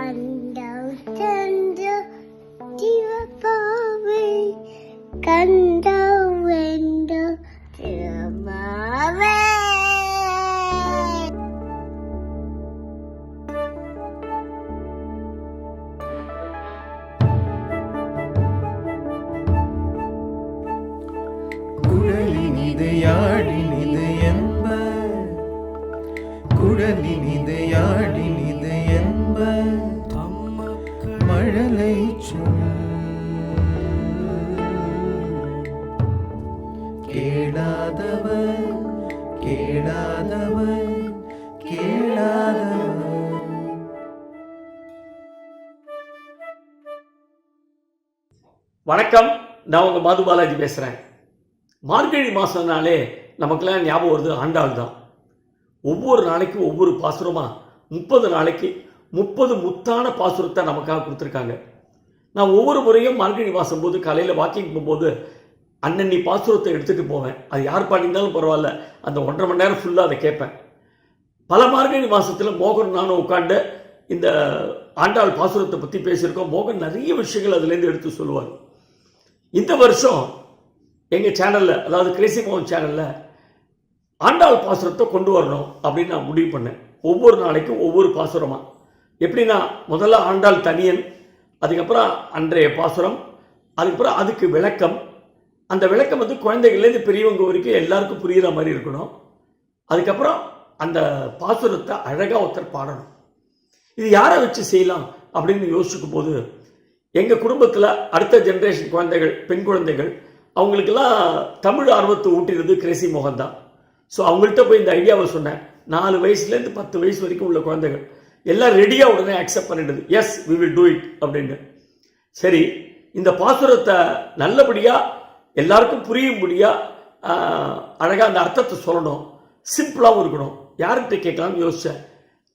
அண்டம் தந்த சிவப்பாவை கண்ட வெண்ட திருமாவே குழலினிது யாழினிது என்ப குழலினிது வணக்கம். நான் உங்கள் மது பாலாஜி பேசுகிறேன் மார்கழி மாதம்னாலே நமக்கெல்லாம் ஞாபகம் வருது ஆண்டாள் தான். ஒவ்வொரு நாளைக்கும் ஒவ்வொரு பாசுரமாக முப்பது நாளைக்கு முப்பது முத்தான பாசுரத்தை நமக்காக கொடுத்துருக்காங்க. நான் ஒவ்வொரு முறையும் மார்கழி மாதம் போது காலையில் வாக்கிங் போகும்போது அன்னன்னி பாசுரத்தை எடுத்துகிட்டு போவேன். அது யார் பாடினாலும் பரவாயில்ல. அந்த ஒன்றரை மணி நேரம் ஃபுல்லாக அதை கேட்பேன். பல மார்கழி மாதத்தில் மோகன் நானும் உட்காந்து இந்த ஆண்டாள் பாசுரத்தை பற்றி பேசியிருக்கோம். மோகன் நிறைய விஷயங்கள் அதுலேருந்து எடுத்து சொல்லுவார். இந்த வருஷம் எங்கள் சேனலில் அதாவது கிரேசி மோகன் சேனலில் ஆண்டாள் பாசுரத்தை கொண்டு வரணும் அப்படின்னு நான் முடிவு பண்ணேன். ஒவ்வொரு நாளைக்கும் ஒவ்வொரு பாசுரமாக எப்படின்னா முதல்ல ஆண்டாள் தனியன் அதுக்கப்புறம் அன்றைய பாசுரம் அதுக்கப்புறம் அதுக்கு விளக்கம் அந்த விளக்கம் வந்து குழந்தைகள்லேருந்து பெரியவங்க வரைக்கும் எல்லாருக்கும் புரிகிற மாதிரி இருக்கணும். அதுக்கப்புறம் அந்த பாசுரத்தை அழகாக ஒருத்தர் பாடணும். இது யாரை வச்சு செய்யலாம் அப்படின்னு யோசிக்கும் போது எங்கள் குடும்பத்தில் அடுத்த ஜென்ரேஷன் குழந்தைகள் பெண் குழந்தைகள் அவங்களுக்கெல்லாம் தமிழ் ஆர்வத்தை ஊட்டினது கிரேசி மோகன் தான் ஸோ அவங்கள்ட்ட போய் இந்த ஐடியாவை சொன்னேன். நாலு வயசுலேருந்து பத்து வயசு வரைக்கும் உள்ள குழந்தைகள் எல்லாம் ரெடியாக உடனே அக்செப்ட் பண்ணிடுது yes we will do it அப்படின்னு சரி இந்த பாசுரத்தை நல்லபடியாக எல்லாருக்கும் புரியும்படியாக அழகாக அந்த அர்த்தத்தை சொல்லணும். சிம்பிளாகவும் இருக்கணும். யார்கிட்ட கேட்கலாம்னு யோசித்தேன்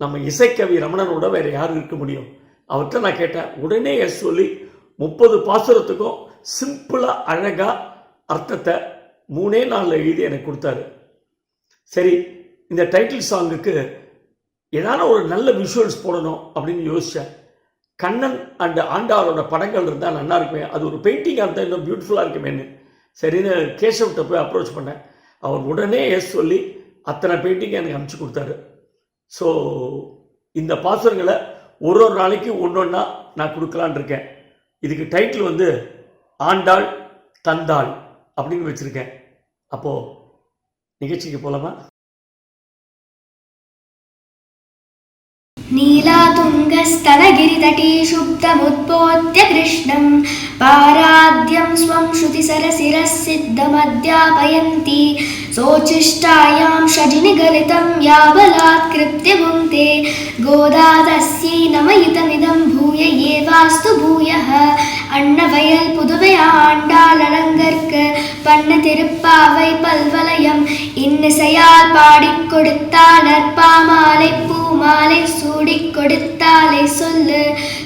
நம்ம இசைக்கவி ரமணனோட வேறு யார் இருக்க முடியும்? அவர்கிட்ட நான் கேட்டேன். உடனே எஸ் சொல்லி முப்பது பாசுரத்துக்கும் சிம்பிளாக அழகாக அர்த்தத்தை மூணே நாளில் எழுதி எனக்கு கொடுத்தாரு. சரி இந்த டைட்டில் சாங்குக்கு ஏதான ஒரு நல்ல விஷுவல்ஸ் போடணும் அப்படின்னு யோசித்தேன் கண்ணன் அண்ட் ஆண்டாளோட படங்கள் இருந்தால் நல்லா இருக்குமே. அது ஒரு பெயிண்டிங்காக இருந்தால் இன்னும் பியூட்டிஃபுல்லாக இருக்குமேன்னு. சரின்னு கேசவ்கிட்ட போய் அப்ரோச் பண்ணேன். அவர் உடனே எஸ் சொல்லி அத்தனை பெயிண்டிங் எனக்கு அனுப்பிச்சு கொடுத்தாரு. ஸோ இந்த பாசுரங்களை ஒரு ஒரு நாளைக்கு ஒன்று ஒன்றா நான் கொடுக்கலான் இருக்கேன். இதுக்கு டைட்டில் வந்து ஆண்டாள் தந்தாள் அப்படின்னு வச்சுருக்கேன். அப்போது நிகழ்ச்சிக்கு போகலாமா नीलातुङ्गस्तनगिरितटी शुद्धमुद्बोध्य कृष्णं पाराद्यं स्वं श्रुतिसरसिरः सिद्धमध्यापयन्ती सोचिष्टायां षडिनिगलितं या बलात्कृत्य भुङ्क्ते गोदा तस्यै नमयुतमिदं भूय एवास्तु भूयः அன்னவயல் புதுவை ஆண்டாள் அலங்கற்கு பண்ண திருப்பாவை பல்வலயம். இன்னிசையால் பாடிக் கொடுத்தாள் நற்பாமாலை பூமாலை சூடிக் கொடுத்தாலை சொல்லு.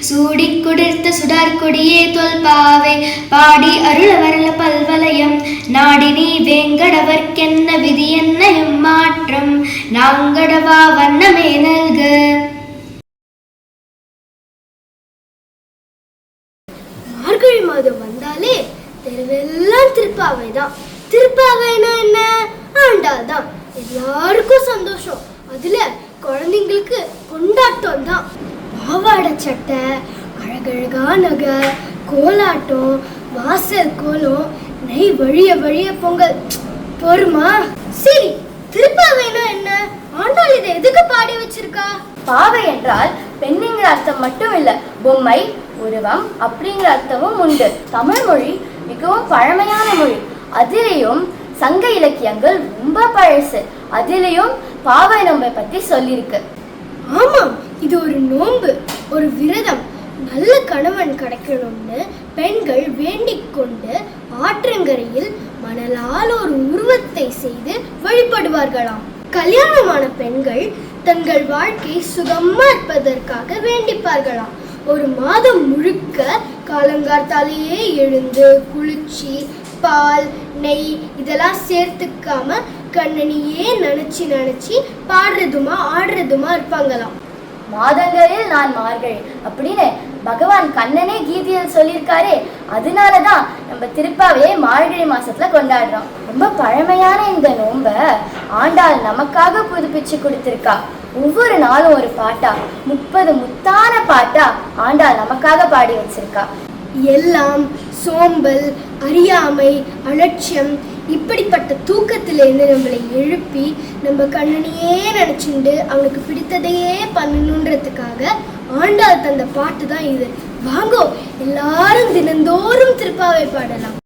சூடிக் கொடுத்த சுடர்கொடியே தொல்பாவை பாடி அருள வரல பல்வலயம். நாடினி வேங்கடவர்க்கென்ன விதி என்ன எம்மாற்றம் நாங்கடவா வண்ணமே நல்கு மார்கழி மாதம் வந்தாலே தெருவெல்லாம் திருப்பாவை தான் திருப்பாவைனா என்ன? ஆண்டாள் தான் எல்லாருக்கும் சந்தோஷம். அதுல குழந்தைங்களுக்கு கொண்டாட்டம் தான் பாவாடை சட்டை அழகழகா நகை கோலாட்டம் வாசல் கோலம் நெய் வழிய வழிய பொங்கல். பொறுமா? சரி திருப்பாவைனா என்ன? ஆண்டாள் இதை எதுக்கு பாடி வச்சிருக்கா? பாவை என்றால் பெண்ணுங்கிற அர்த்தம் மட்டும் இல்ல பொம்மை உருவம் அப்படிங்கிற அர்த்தமும் உண்டு. தமிழ் மொழி மிகவும் பழமையான மொழி. அதிலையும் சங்க இலக்கியங்கள் ரொம்ப பழசு. அதிலையும் பாவை நோம்பை பத்தி சொல்லியிருக்கு. ஆமாம் இது ஒரு நோன்பு ஒரு விரதம். நல்ல கணவன் கிடைக்கணும்னு பெண்கள் வேண்டிக் கொண்டு ஆற்றங்கரையில் மணலால் ஒரு உருவத்தை செய்து வழிபடுவார்களாம். கல்யாணமான பெண்கள் தங்கள் வாழ்க்கை சுகமா இருப்பதற்காக வேண்டிப்பார்களாம். ஒரு மாதம் முழுக்க காலங்கார்த்தாலேயே எழுந்து குளிச்சு பால் நெய் இதெல்லாம் சேர்த்துக்காம கண்ணனியே நினைச்சு நினைச்சு பாடுறதுமா ஆடுறதுமா இருப்பாங்களாம். மாதங்களில் நான் மார்கழி அப்படின்னு பகவான் கண்ணனே கீதையில் சொல்லியிருக்காரே அதனாலதான் நம்ம திருப்பாவே மார்கழி மாசத்துல கொண்டாடுறோம். ரொம்ப பழமையான இந்த நோன்ப ஆண்டாள் நமக்காக புதுப்பிச்சு கொடுத்திருக்கா. ஒவ்வொரு நாளும் ஒரு பாட்டா முப்பது முத்தான பாட்டா ஆண்டாள் நமக்காக பாடி வச்சிருக்கா. எல்லாம் சோம்பல் அறியாமை அலட்சியம் இப்படிப்பட்ட தூக்கத்திலிருந்து நம்மளை எழுப்பி நம்ம கண்ணனையே நினச்சிண்டு அவனுக்கு பிடித்ததையே பண்ணணுன்றதுக்காக ஆண்டாள் தந்த பாட்டு தான் இது. வாங்கோ எல்லாரும் தினந்தோறும் திருப்பாவை பாடலாம்.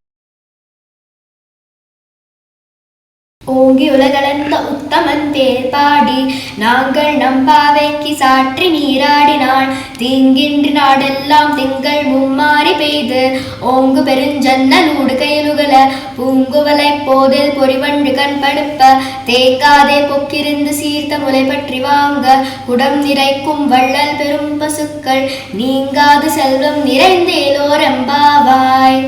ஓங்கி உலகளந்த உத்தமன் பேர் பாடி நாங்கள் நம்பாவைக்கு சாற்றி நீராடினான் தீங்கின்றி நாடெல்லாம் திங்கள் மும்மாறி பெய்து. ஓங்கு பெருஞ்சன்னல் கையிலுகல பூங்குவலை போதில் பொறிவண்டு கண் படுப்ப. தேக்காதே பொக்கிருந்து சீர்த்த முலை பற்றி வாங்க. குடம் நிறைக்கும் வள்ளல் பெரும் பசுக்கள். நீங்காது செல்வம் நிறைந்தேலோரம்பாவாய்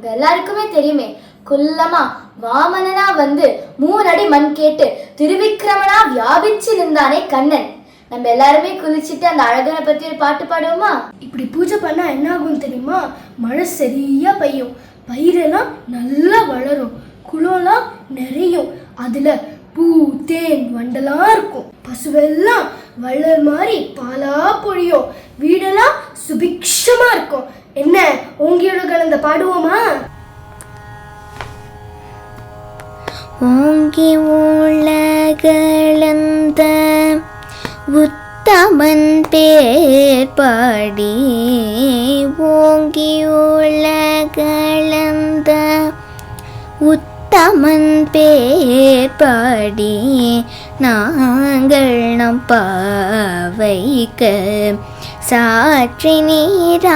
இது எல்லாருக்குமே தெரியுமே. குள்ளமா வாமனனா வந்து மூணடி மண் கேட்டு திருவிக்கிரமனா வியாபிச்சு நின்றானே கண்ணன். நம்ம எல்லாருமே குளிச்சுட்டு அந்த அழகனை பத்தி ஒரு பாட்டு பாடுவோமா? இப்படி பூஜை பண்ணா என்ன ஆகும் தெரியுமா? மழை சரியா பெய்யும். பயிரெல்லாம் நல்லா வளரும். குளம்லாம் நிறையும். அதுல பூ தேன் வண்டெல்லாம் இருக்கும். பசுவெல்லாம் வள்ளல் மாதிரி பாலா பொழியும். வீடெல்லாம் ஓங்கியோட கலந்து பாடுவோமா? ஓங்கி உலகளந்த உத்தமன் பேர் பாடி ஓங்கி உலகளந்த உத்தமன் பேர் பாடி நாங்கள் நம் பாவைக்கு சாற்றி நீராடினாள்.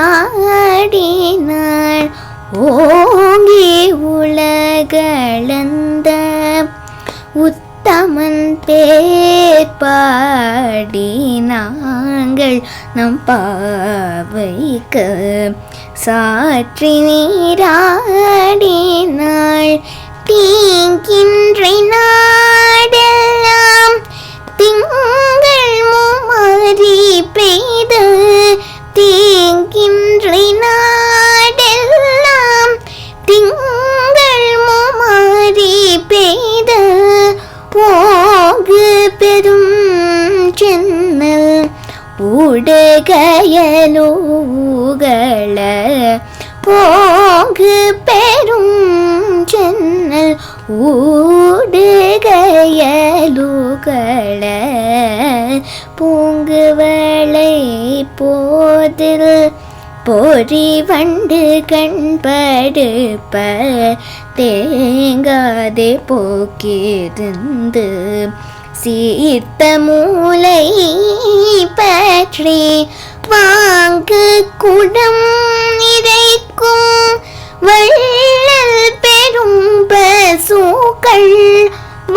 ஓங்கி உலகளந்த உத்தமன் பேர் பாடி நாங்கள் நம் பாவைக்கு சாற்றி நீராடினாள். தீங்கின்ற நாடெல்லாம் திங்க மும்மறி பெய்து தீங்கின்றி நாடெல்லாம் திங்கள் மும்மறி பெய்து போகு பெரும் சென்னல் ஊடுகயலூகள போகு பெரும் சென்னல் போதில் பொறி வண்டு கண்படுப்ப தேங்காதே போக்கிருந்து சீர்த்த மூளை பற்றி வாங்கு குடம் நிறைக்கும் வள்ளல் பெரும் பசுக்கள்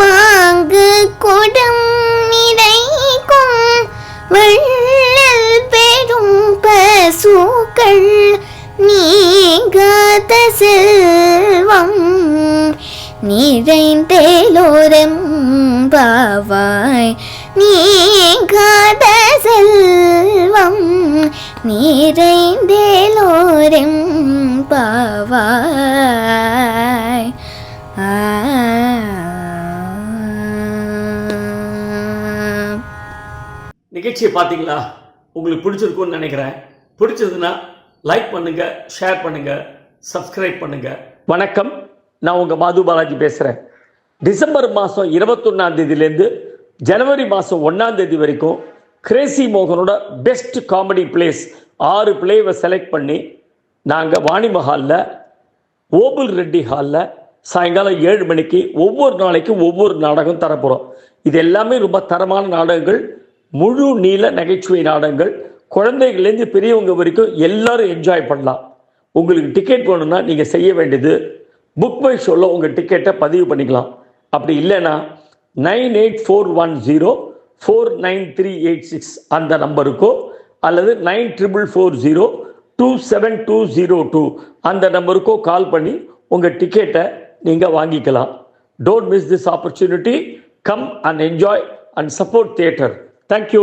வாங்கு குடம் நிறைக்கும் வள்ள பாவாய் நீங்காத செல்வம் நீரைந்தேலோரம் பாவாய். நிகழ்ச்சியை பார்த்தீங்களா? உங்களுக்கு பிடிச்சிருக்கும்னு நினைக்கிறேன். பிடிச்சதுன்னா லைக் பண்ணுங்க ஷேர் பண்ணுங்க சப்ஸ்கிரைப் பண்ணுங்க. வணக்கம். நான் உங்க மாது பாலாஜி பேசுறேன். டிசம்பர் மாதம் இருபத்தொன்னாம் தேதியிலேருந்து ஜனவரி மாதம் ஒன்றாம் தேதி வரைக்கும் கிரேசி மோகனோட பெஸ்ட் காமெடி பிளேஸ் ஆறு பிளேவை செலக்ட் பண்ணி நாங்கள் வாணி மஹாலில் ஓபுல் ரெட்டி ஹாலில் சாயங்காலம் ஏழு மணிக்கு ஒவ்வொரு நாளைக்கும் ஒவ்வொரு நாடகம் தரப்போகிறோம் இது எல்லாமே ரொம்ப தரமான நாடகங்கள் முழு நீள நகைச்சுவை நாடகங்கள். குழந்தைகள்லேருந்து பெரியவங்க வரைக்கும் எல்லாரும் என்ஜாய் பண்ணலாம். உங்களுக்கு டிக்கெட் வேணும்னா நீங்கள் செய்ய வேண்டியது. புக் பை ஷோவில் உங்கள் டிக்கெட்டை பதிவு பண்ணிக்கலாம். அப்படி இல்லைன்னா nine eight four one zero four nine three eight six அந்த நம்பருக்கோ அல்லது nine triple four zero two seven two zero two அந்த நம்பருக்கோ கால் பண்ணி உங்கள் டிக்கெட்டை நீங்கள் வாங்கிக்கலாம். Don't miss this opportunity come and enjoy and support theatre thank you